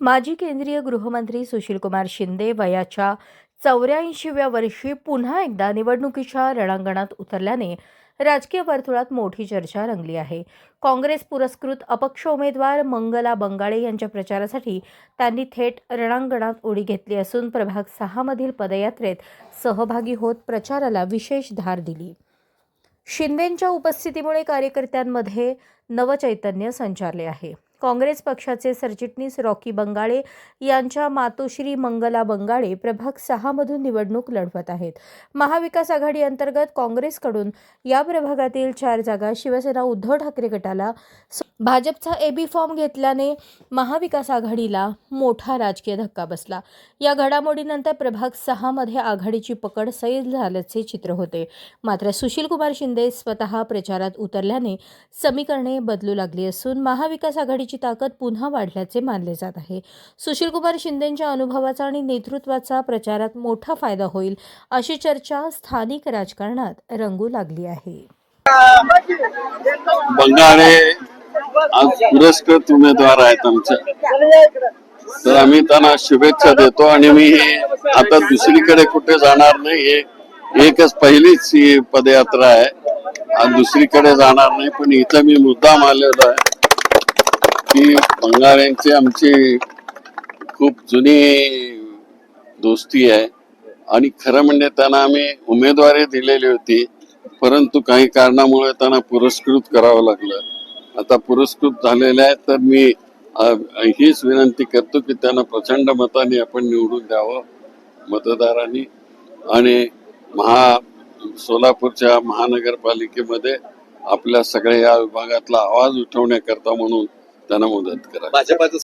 माजी केंद्रीय गृहमंत्री सुशीलकुमार शिंदे वयाच्या चौऱ्याऐंशीव्या वर्षी पुन्हा एकदा निवडणुकीच्या रणांगणात उतरल्याने राजकीय वर्तुळात मोठी चर्चा रंगली आहे. काँग्रेस पुरस्कृत अपक्ष उमेदवार मंगला बंगाळे यांच्या प्रचारासाठी त्यांनी थेट रणांगणात उडी घेतली असून प्रभाग सहामधील पदयात्रेत सहभागी होत प्रचाराला विशेष धार दिली. शिंदेंच्या उपस्थितीमुळे कार्यकर्त्यांमध्ये नवचैतन्य संचारले आहे. काँग्रेस पक्षाचे सरचिटणीस रॉकी बंगाळे यांच्या मातोश्री मंगला बंगाळे प्रभाग सहामधून निवडणूक लढवत आहेत. महाविकास आघाडी अंतर्गत काँग्रेसकडून या प्रभागातील चार जागा शिवसेना उद्धव ठाकरे गटाला स- भाजपचा एबी फॉर्म घेतल्याने महाविकास आघाडीला मोठा राजकीय धक्का बसला. या घडामोडीनंतर प्रभाग सहामध्ये आघाडीची पकड सैल झाल्याचे चित्र होते. मात्र सुशीलकुमार शिंदे स्वतः प्रचारात उतरल्याने समीकरणे बदलू लागली असून महाविकास आघाडी आघाडीची ताकद पुन्हा वाढल्याचे मानले जात आहे. सुशीलकुमार शिंदेंच्या अनुभवाचा आणि नेतृत्वाचा प्रचारात मोठा फायदा होईल अशी चर्चा स्थानिक राजकारणात रंगू लागली आहे. बंगाळे आज पुरस्कृत उमेदवार आहेत आमच्या तर आम्ही त्यांना शुभेच्छा देतो आणि मी हे आता दुसरीकडे कुठे जाणार नाही हे एकच पहिलीच ही पदयात्रा आहे. आज दुसरीकडे जाणार नाही पण इथं मी मुद्दाम आलेलो आहे. की बंगाळ्यांची आमची खूप जुनी दोस्ती आहे. आणि खरं म्हणजे त्यांना आम्ही उमेदवारी दिलेली होती परंतु काही कारणामुळे त्यांना पुरस्कृत करावं लागलं. आता पुरस्कृत झालेले आहे तर मी हीच विनंती करतो की त्यांना प्रचंड मताने आपण निवडून द्यावं मतदारांनी. आणि महा सोलापूरच्या महानगरपालिकेमध्ये आपल्या सगळ्या या विभागातला आवाज उठवण्याकरता म्हणून त्यांना मदत करा भाजपाचं